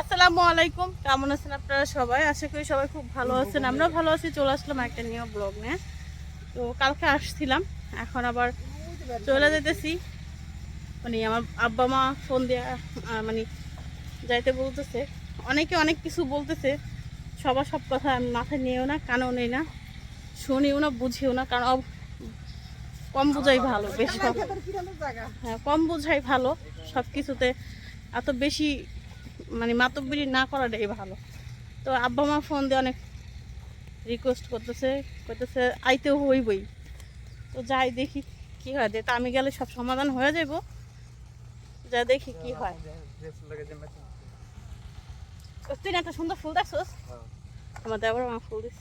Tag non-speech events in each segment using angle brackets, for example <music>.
আসসালামু আলাইকুম। কেমন আছেন আপনারা সবাই? আশা করি সবাই খুব ভালো আছেন। আমরা ভালো আছি। চলে আসলাম একটা নিউ ব্লগ নিয়ে। তো কালকে আসছিলাম। এখন আবার চলে যেতেছি। মানে আমার আব্বা মা ফোন দিয়ে মানে যাইতে বলতেছে। অনেকে অনেক কিছু বলতেছে। সবার সব কথা আমি মাথায় নিয়েও না কানেও নেই না শুনিও না বুঝিও না। কারণ কম বোঝাই ভালো বেশি হ্যাঁ কম বোঝাই ভালো। সব কিছুতে এত বেশি মানে মাতব্বরি না করাটাই ভালো। তো আব্বা মা ফোন দিয়ে অনেক রিকোয়েস্ট করতেছে করতেছে আইতেও হইবই। তো যাই দেখি কি হয় তা আমি গেলে সব সমাধান হয়ে যাব যা দেখি কি হয়। তুই না একটা সুন্দর ফুল দেখছোস? আমার দেবর আমার ফুল দিস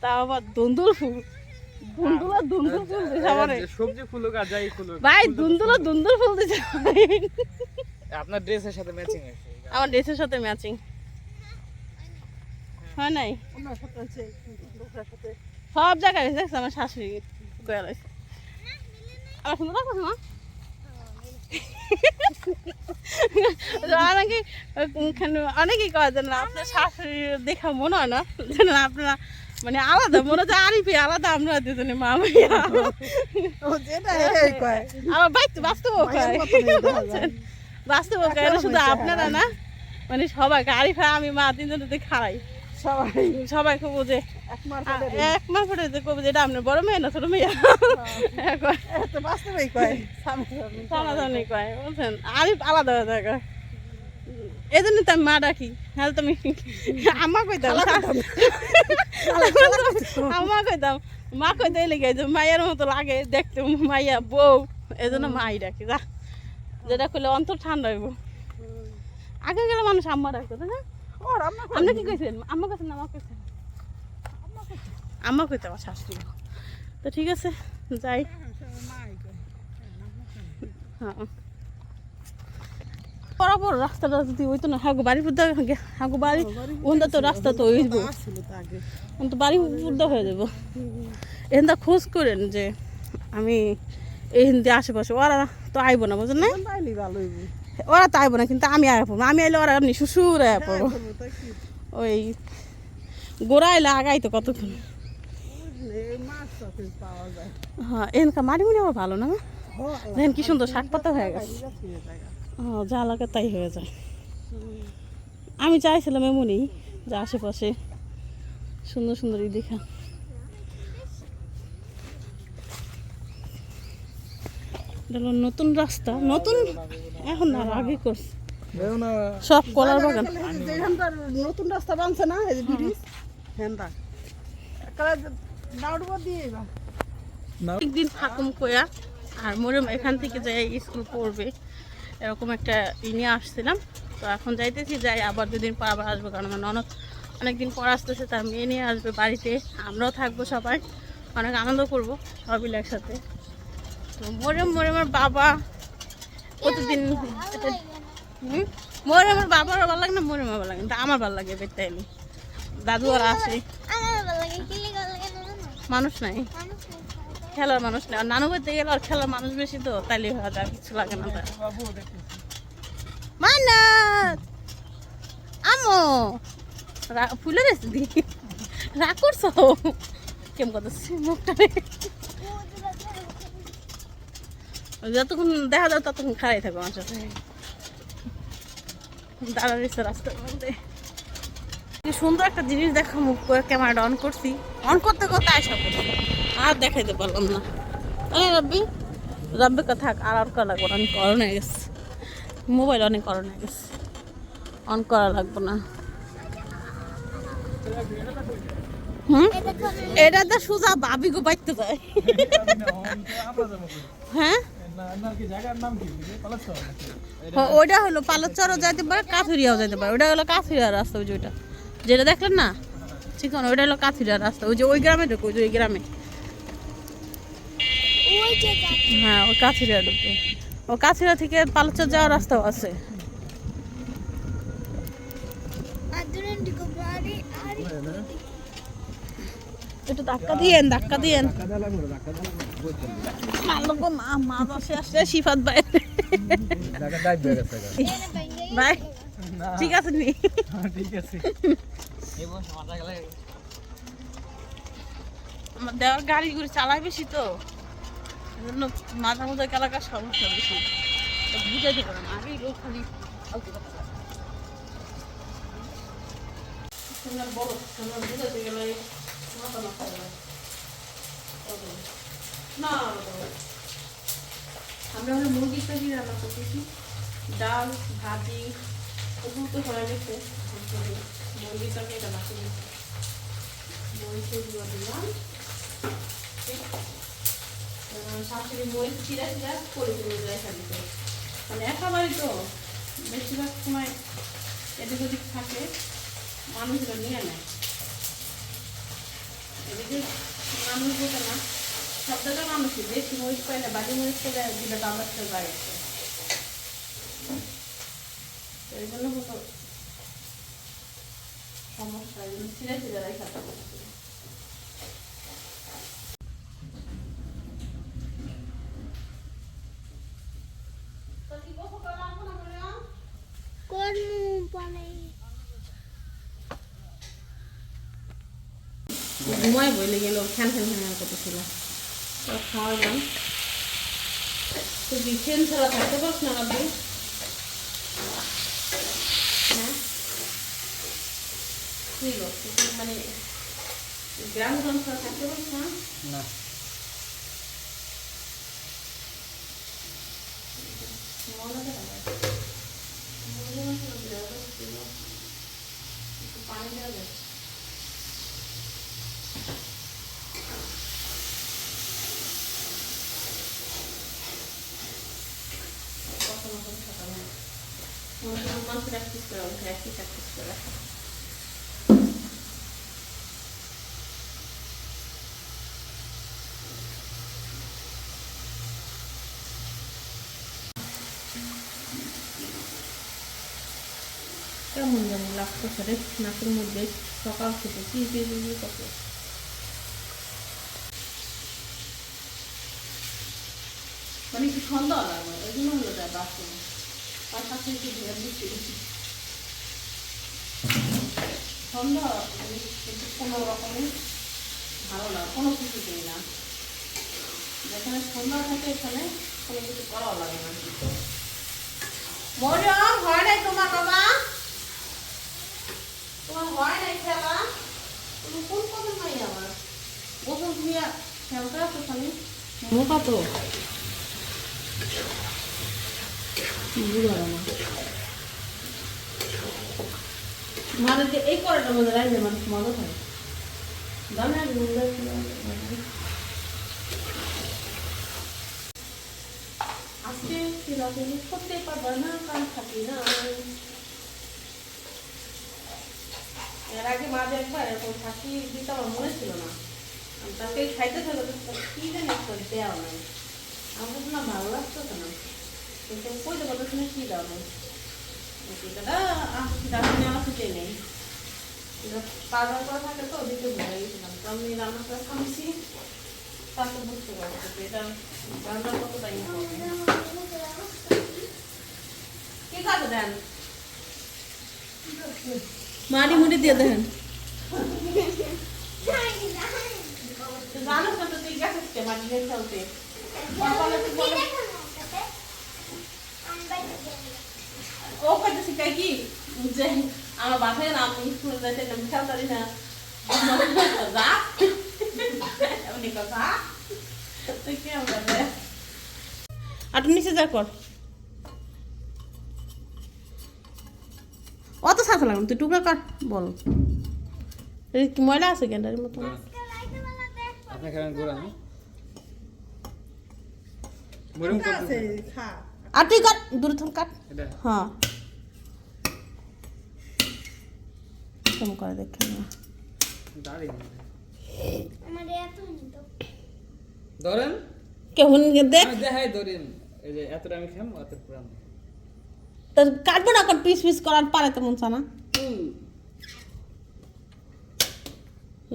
তা আবার দুন্দুল ফুল। দুন্দুলা দুন্দুল ফুল দিস আমার। সবজি ফুলুক আর যাই ফুলুক ভাই দুন্দুলা দুন্দুল ফুল দিস আপনার ড্রেসের সাথে ম্যাচিং আছে আমার ড্রেসের সাথে ম্যাচিং হয় নাই? সব জায়গায় দেখছে আমার শাশুড়ি গোয়াল হয়েছে আমার সুন্দর লাগছে মা অনেকে অনেকেই কয় যে না আপনার শাশুড়ি দেখা মনে হয় না যে না আপনারা মানে আলাদা মনে হচ্ছে আরিফি আলাদা আমরা দুজনে মা ভাইয়া। আমার বাইতে বাস্তব কয়। বুঝছেন? বাস্তব কয় এটা শুধু আপনারা না। মানে সবাইকে আরিফা আমি মা তিনজন যদি খাড়াই। সবাই। খুব বোঝে এক মাস পরে যে কবে যেটা আপনার বড় মেয়ে না ছোট মেয়ে? সামাধানই কয়। বুঝছেন? আরিফ আলাদা হয়ে থাকে। এই জন্য তো আমি মা ডাকি হ্যাঁ তুমি আমা কইতাম। <laughs> আমা কইতাম। মা কইতে লেগে মায়ের মতো লাগে দেখতে মাইয়া বউ। এই জন্য মাই ডাকি যা। যেটা করলে অন্তর ঠান্ডা হইব। আগে গেলে মানুষ আম্মা ডাকতো তাই না? আপনি কি কইছেন? আম্মা কইছেন আমা কইছেন? আম্মা কইতে আমার শাশুড়ি তো ঠিক আছে যাই। হ্যাঁ বরাবর রাস্তাটা যদি হইতো না হাগু বাড়ির বুদ্ধা হাগু বাড়ি ওন্দা তো রাস্তা তো হইব। তো বাড়ি বুদ্ধা হয়ে যাব। এখানটা খোঁজ করেন যে আমি এই হিন্দি আশেপাশে ওরা তো আইব না বুঝলেন না ওরা তো আইব না কিন্তু আমি আয় পড়ব। আমি আইলে ওরা এমনি শ্বশুর আয় পড়ব। ওই গোড়া এলে আগাই তো কতক্ষণ হ্যাঁ এনকা মারি মুড়ি আমার ভালো না দেখেন কি সুন্দর শাক পাতা হয়ে গেছে। ও যা লাগে তাই হয়ে যায়। আমি চাইছিলাম এমনই যে আশেপাশে সুন্দর সুন্দর ই দেখা। এটা হলো নতুন রাস্তা নতুন এখন না আগে করছে। সব কলার বাগান। নতুন রাস্তা বানছে না এই ব্রিজ দিয়ে এবার। একদিন কোয়া আর মোরম এখান থেকে যাই স্কুল পড়বে। এরকম একটা ই নিয়ে আসছিলাম। তো এখন যাইতেছি যাই আবার দুদিন পর আবার আসব। কারণ আমার ননদ অনেকদিন পর আসতেছে তার মেয়ে নিয়ে আসবে বাড়িতে। আমরাও থাকব সবাই। অনেক আনন্দ করব সবাই একসাথে। মোরম মোরমের বাবা। প্রতিদিন মোরে আমার বাবার ভালো লাগে না মোরে আমার ভালো লাগে কিন্তু আমার ভালো লাগে বেরতে এলি দাদু আর আসে। আমার না না মানুষ নাই? খেলার মানুষ নেই। আর নানু বাড়িতে গেলে আর খেলার মানুষ বেশি তো তাইলে হয়ে আর কিছু লাগে না মানাত আমো! ফুলে রেছে দি। রাগ করছ? কেমন কথা? মুখটা। যতক্ষণ দেখা যাও ততক্ষণ খারাই থাকো আমার সাথে। দাঁড়া রয়েছে রাস্তার মধ্যে। কি সুন্দর একটা জিনিস দেখা মুখ করে ক্যামেরাটা অন করছি। অন করতে করতে আয়সা করছি আর দেখাইতে পারলাম না। এই রব্বি রব্বি কথা আর আর করা লাগবে না, অনেক অন হয়ে গেছে। মোবাইল অনেক অন হয়ে গেছে। অন করা লাগবে না। হুম? এটা তো সোজা বাবি গো বাইতে যায়। হ্যাঁ? ওইটা হলো পালচরও যাইতে পারে কাথুরিয়াও যাইতে পারে। ওইটা হলো কাথুরিয়ার রাস্তা ওই যে ওইটা। যেটা দেখলেন না? ঠিক আছে ওইটা হলো কাথুরিয়ার রাস্তা। ওই যে ওই গ্রামে ঢুকে ওই যে ওই গ্রামে। হ্যাঁ ওই কাথুরিয়া ঢুকে। ও কাথুরিয়া থেকে পালচর যাওয়ার রাস্তাও আছে আর দুজন দিকে বাড়ি আর একটু ধাক্কা দিয়েন ধাক্কা দিয়েন। মারলো মা মা বসে আসছে শিফাত ভাই। ভাই, ঠিক আছে নি? ঠিক আছে গাড়ি ঘুরে চালায় বেশি তো। এজন্য মাথা মধ্যে এলাকার সমস্যা বেশি। বুঝাইতে পারে না, আগেই খালি বলো। বুঝাতে গেলে না। আমরা হলো মুরগির তৈরি রান্না করতেছি। ডাল, ভাজি, ওগুলো তো হয়ে গেছে মুরগির তরকারি এটা বাকি গেছে মরিচগুলো দিলাম। শাশুড়ি মরিচ চিরা চিরা করে করে রেখে দিতে মানে একেবারে তো বেশিরভাগ সময় এদিক ওদিক থাকে মানুষগুলো নিয়ে নেয়। মানুষ যেতে না জায়গায় মানুষই, বেশি মরিচ পাইলে বাড়ি মরিচ পেলে দিলে দাম রাখতে বাড়িতে এই জন্য হতো সমস্যা এই জন্য ছিঁড়ে ছিঁড়ে রেখে ঘুমাই বইলে গেল ফ্যান ফ্যান ফ্যান করতেছিল তো খাওয়ালাম তুই ফ্যান ছাড়া থাকতে পারছ না আপনি হ্যাঁ মানে গ্রামগঞ্জ ছাড়া থাকতে পারছ না। না পানি দেওয়া যায় কখনো কখনো সকালে মনে হয় মানুষ প্র্যাকটিস করে উঠে একই প্র্যাকটিস করে কেমন জানি লাগতেছে রে নাকের মধ্যে সকাল থেকে কি কি কি কি করতে মানে সন্ধ্যা লাগবে জন্য হলো যায় বাথরুম কোনো রকমের ভালো লাগে কোনো কিছু দিই না যেখানে সন্ধ্যা থাকে এখানে কোনো কিছু করাও লাগে না। মরিয়ম হয় নাই তোমার বাবা তোমার হয় নাই খেলা তুমি কোন কবে নাই আমার গোসল ধুইয়া খেলতে আসো খালি মোকা তো বুঝলাম না মাদেরকে এই করাটার মধ্যে রাখবে মানুষ মজা থাকে জানে আজকে সেরকম করতে পারবে না কারণ থাকি না। এর আগে মাঝে একবার এরকম ফাঁকি দিতে আমার মনে ছিল না। তাকে খাইতে থাকলে তো কি জানি একটা দেওয়া নাই। আমার ভালো লাগতো না। কিন্তু কই দেবো শুনে কি নাই টিকাটা ডাক্তার নেওয়া ছুটে নেই পাউডার করা থাকে তো দিতে ভুলে গেছিলাম তো আমি রান্না করে খামিছি তারপর বুঝতে পারছি এটা রান্না কতটা ইম্পর্টেন্ট কি কাজে দেন মাটি মুটি দিয়ে দেন জানো না তো তুই গেছিস মাটি দিয়ে বলে ও কইতে শিখাই কি যে আমার বাসায় না আমি স্কুলে যাইতে না যা এমনি কথা তুই কি আমরা আর তুমি নিচে যা কর। অত সাথে লাগুন তুই টুকরা কর বল। ময়লা আছে গ্যান্ডারের মতো? আপনি খেলেন ঘোরান মরুম ঠিক আছে খা। আর তুই কাট দূরে কাট। হ্যাঁ। কেমন করে দেখে না। ধরেন। কেমন দেখ। দেখাই ধরেন এই যে এতটা আমি খাম অত পুরান তো কাটবো না কাট পিস পিস করার পারে তেমন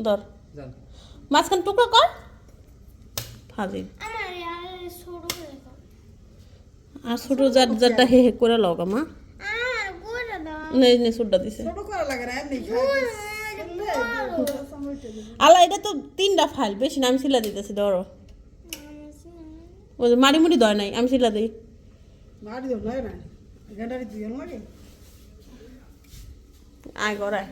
ধর। মাঝখান টুকরো কর। ফাজিল। আমার আর ছোট যার যারটা হে হে করে লগা মা। আর করে নেই নে সুড্ডা দিছে আলা এটা তো তিনটা ফাইল বেশি না আমি সিলা দিতেছি ধরো। মারি মুড়ি দয় নাই আমি সিলা দিই। আয় করায়